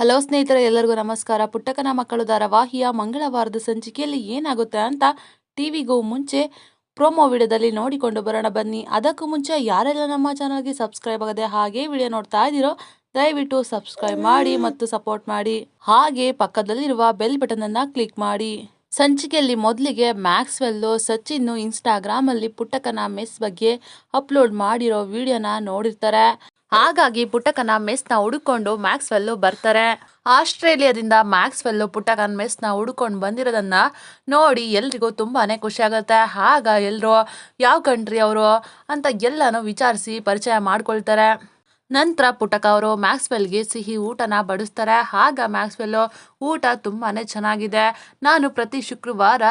Hello ಸ್ನೇಹಿತರೆ, ಎಲ್ಲರಿಗೂ ನಮಸ್ಕಾರ. ಪುಟ್ಟಕನ ಮಕ್ಕಳು ಧಾರಾವಾಹಿಯ ಮಂಗಳವಾರದ ಸಂಚಿಕೆಯಲ್ಲಿ ಏನಾಗುತ್ತೆ ಅಂತ ಟಿವಿಗೂ ಮುಂಚೆ ಪ್ರೋಮೋ ವಿಡಿಯೋದಲ್ಲಿ ನೋಡಿಕೊಂಡು ಬರೋಣ ಬನ್ನಿ. ಅದಕ್ಕೂ ಮುಂಚೆ ಯಾರೆಲ್ಲ ನಮ್ಮ ಚಾನಲ್ಗೆ ಸಬ್ಸ್ಕ್ರೈಬ್ ಆಗದೆ ಹಾಗೆ ವಿಡಿಯೋ ನೋಡ್ತಾ ಇದ್ದೀರೋ, ದಯವಿಟ್ಟು ಸಬ್ಸ್ಕ್ರೈಬ್ ಮಾಡಿ ಮತ್ತು ಸಪೋರ್ಟ್ ಮಾಡಿ. ಹಾಗೆ ಪಕ್ಕದಲ್ಲಿರುವ ಬೆಲ್ ಬಟನ್ ಅನ್ನ ಕ್ಲಿಕ್ ಮಾಡಿ. ಸಂಚಿಕೆಯಲ್ಲಿ ಮೊದಲಿಗೆ ಮ್ಯಾಕ್ಸ್ವೆಲ್ಲು ಸಚಿನ್ನು ಇನ್ಸ್ಟಾಗ್ರಾಮ್ ಅಲ್ಲಿ ಪುಟ್ಟಕನ ಮೆಸ್ ಬಗ್ಗೆ ಅಪ್ಲೋಡ್ ಮಾಡಿರೋ ವಿಡಿಯೋನ ನೋಡಿರ್ತಾರೆ. ಹಾಗಾಗಿ ಪುಟ್ಟಕನ ಮೆಸ್ನ ಹುಡುಕೊಂಡು ಮ್ಯಾಕ್ಸ್ವೆಲ್ಲು ಬರ್ತಾರೆ. ಆಸ್ಟ್ರೇಲಿಯಾದಿಂದ ಮ್ಯಾಕ್ಸ್ವೆಲ್ಲು ಪುಟ್ಟಕನ ಮೆಸ್ನ ಹುಡ್ಕೊಂಡು ಬಂದಿರೋದನ್ನ ನೋಡಿ ಎಲ್ರಿಗೂ ತುಂಬಾನೇ ಖುಷಿ ಆಗುತ್ತೆ ಆಗ ಎಲ್ಲರೂ ಯಾವ ಕಂಟ್ರಿ ಅವರು? ಅಂತ ಎಲ್ಲನೂ ವಿಚಾರಿಸಿ ಪರಿಚಯ ಮಾಡ್ಕೊಳ್ತಾರೆ. ನಂತರ ಪುಟಕ ಅವರು ಮ್ಯಾಕ್ಸ್ವೆಲ್ಗೆ ಸಿಹಿ ಊಟನ ಬಡಿಸ್ತಾರೆ. ಆಗ ಮ್ಯಾಕ್ಸ್ವೆಲ್ ಊಟ ತುಂಬಾನೇ ಚೆನ್ನಾಗಿದೆ. ನಾನು ಪ್ರತಿ ಶುಕ್ರವಾರ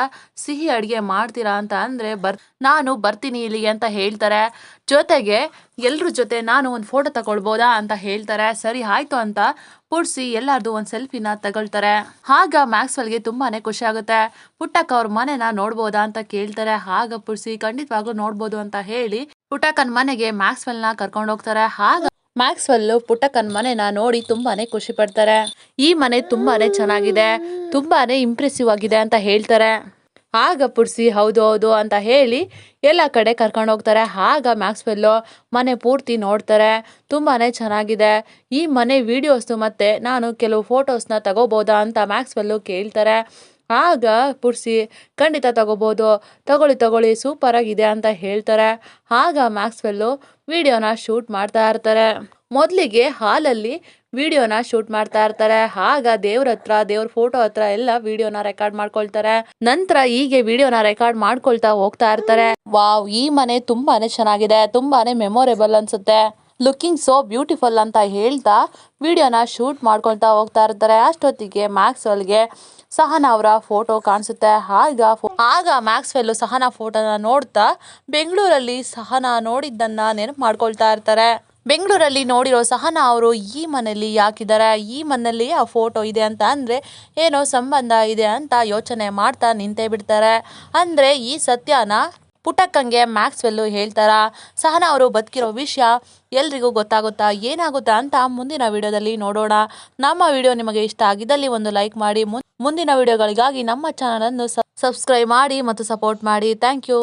ಸಿಹಿ ಅಡುಗೆ ಮಾಡ್ತೀರಾ ಅಂತ ಅಂದರೆ, ಬರ್, ನಾನು ಬರ್ತೀನಿ ಇಲ್ಲಿಗೆ ಅಂತ ಹೇಳ್ತಾರೆ. ಜೊತೆಗೆ ಎಲ್ಲರ ಜೊತೆ ನಾನು ಒಂದು ಫೋಟೋ ತಗೊಳ್ಬೋದಾ ಅಂತ ಹೇಳ್ತಾರೆ. ಸರಿ ಆಯ್ತು ಅಂತ ಪುಡ್ಸಿ ಎಲ್ಲರದು ಒಂದು ಸೆಲ್ಫಿನ ತಗೊಳ್ತಾರೆ. ಆಗ ಮ್ಯಾಕ್ಸ್ವೆಲ್ಗೆ ತುಂಬಾನೇ ಖುಷಿ ಆಗುತ್ತೆ. ಪುಟ್ಟಕ್ಕ ಅವ್ರ ಮನೆನ ನೋಡ್ಬೋದಾ ಅಂತ ಕೇಳ್ತಾರೆ. ಆಗ ಪುಡ್ಸಿ ಖಂಡಿತವಾಗ್ಲೂ ನೋಡ್ಬೋದು ಅಂತ ಹೇಳಿ ಪುಟ್ಟಕ್ಕನ ಮನೆಗೆ ಮ್ಯಾಕ್ಸ್ವೆಲ್ನ ಕರ್ಕೊಂಡು ಹೋಗ್ತಾರೆ. ಆಗ ಮ್ಯಾಕ್ಸ್ವೆಲ್ಲು ಪುಟ್ಟಕ್ಕನ ಮನೆನ ನೋಡಿ ತುಂಬಾನೇ ಖುಷಿ ಪಡ್ತಾರೆ. ಈ ಮನೆ ತುಂಬಾನೇ ಚೆನ್ನಾಗಿದೆ, ತುಂಬಾನೇ ಇಂಪ್ರೆಸಿವ್ ಆಗಿದೆ ಅಂತ ಹೇಳ್ತಾರೆ. ಆಗ ಪುಡ್ಸಿ, ಹೌದು ಹೌದು ಅಂತ ಹೇಳಿ ಎಲ್ಲ ಕಡೆ ಕರ್ಕೊಂಡು ಹೋಗ್ತಾರೆ. ಆಗ ಮ್ಯಾಕ್ಸ್ವೆಲ್ಲು ಮನೆ ಪೂರ್ತಿ ನೋಡ್ತಾರೆ. ತುಂಬಾನೇ ಚೆನ್ನಾಗಿದೆ. ಈ ಮನೆ ವೀಡಿಯೋಸ್ನು ಮತ್ತೆ ನಾನು ಕೆಲವು ಫೋಟೋಸ್ನ ತಗೋಬೋದಾ ಅಂತ ಮ್ಯಾಕ್ಸ್ವೆಲ್ಲು ಕೇಳ್ತಾರೆ. ಆಗ ಪುರ್ಸಿ ಖಂಡಿತ ತಗೋಬೋದು. ತಗೊಳ್ಳಿ ತಗೊಳ್ಳಿ ಸೂಪರಾಗಿದೆ ಅಂತ ಹೇಳ್ತಾರೆ. ಆಗ ಮ್ಯಾಕ್ಸ್ವೆಲ್ಲು ವಿಡಿಯೋನ ಶೂಟ್ ಮಾಡ್ತಾ ಇರ್ತಾರೆ. ಮೊದಲಿಗೆ ಹಾಲಲ್ಲಿ ವಿಡಿಯೋನ ಶೂಟ್ ಮಾಡ್ತಾ ಇರ್ತಾರೆ. ಆಗ ದೇವ್ರ ಹತ್ರ, ದೇವ್ರ ಫೋಟೋ ಹತ್ರ ಎಲ್ಲ ವಿಡಿಯೋನ ರೆಕಾರ್ಡ್ ಮಾಡ್ಕೊಳ್ತಾರೆ. ನಂತರ ಹೀಗೆ ವಿಡಿಯೋನ ರೆಕಾರ್ಡ್ ಮಾಡ್ಕೊಳ್ತಾ ಹೋಗ್ತಾ ಇರ್ತಾರೆ. ವಾವ್ ಈ ಮನೆ ತುಂಬಾನೇ ಚೆನ್ನಾಗಿದೆ. ತುಂಬಾನೇ ಮೆಮೊರೇಬಲ್ ಅನ್ಸುತ್ತೆ. ಲುಕಿಂಗ್ ಸೋ ಬ್ಯೂಟಿಫುಲ್ ಅಂತ ಹೇಳ್ತಾ ವಿಡಿಯೋನ ಶೂಟ್ ಮಾಡ್ಕೊಳ್ತಾ ಹೋಗ್ತಾ ಇರ್ತಾರೆ. ಅಷ್ಟೊತ್ತಿಗೆ ಮ್ಯಾಕ್ಸ್ವೆಲ್ಗೆ ಸಹನ ಅವರ ಫೋಟೋ ಕಾಣಿಸುತ್ತೆ. ಆಗ ಆಗ ಮ್ಯಾಕ್ಸ್ವೆಲ್ ಸಹನ ಫೋಟೋನ ನೋಡ್ತಾ ಬೆಂಗಳೂರಲ್ಲಿ ಸಹನಾ ನೋಡಿದ್ದನ್ನ ನೆನಪು ಮಾಡ್ಕೊಳ್ತಾ ಇರ್ತಾರೆ. ಬೆಂಗಳೂರಲ್ಲಿ ನೋಡಿರೋ ಸಹನಾ ಅವರು ಈ ಮನೆಯಲ್ಲಿ ಯಾಕಿದ್ದಾರೆ? ಈ ಮನೆಯಲ್ಲಿ ಆ ಫೋಟೋ ಇದೆ ಅಂತ ಅಂದರೆ ಏನೋ ಸಂಬಂಧ ಇದೆ ಅಂತ ಯೋಚನೆ ಮಾಡ್ತಾ ನಿಂತೇ ಬಿಡ್ತಾರೆ. ಅಂದರೆ ಈ ಸತ್ಯನ ಪುಟ್ಟಕ್ಕಂಗೆ ಮ್ಯಾಕ್ಸ್ವೆಲ್ಲು ಹೇಳ್ತಾರ, ಸಹನಾ ಅವರು ಬದುಕಿರೋ ವಿಷಯ ಎಲ್ರಿಗೂ ಗೊತ್ತಾಗುತ್ತಾ ಏನಾಗುತ್ತಾ ಅಂತ ಮುಂದಿನ ವಿಡಿಯೋದಲ್ಲಿ ನೋಡೋಣ. ನಮ್ಮ ವಿಡಿಯೋ ನಿಮಗೆ ಇಷ್ಟ ಆಗಿದ್ದಲ್ಲಿ ಒಂದು ಲೈಕ್ ಮಾಡಿ, ಮುಂದಿನ ವಿಡಿಯೋಗಳಿಗಾಗಿ ನಮ್ಮ ಚಾನಲನ್ನು ಸಬ್ಸ್ಕ್ರೈಬ್ ಮಾಡಿ ಮತ್ತು ಸಪೋರ್ಟ್ ಮಾಡಿ. Thank you.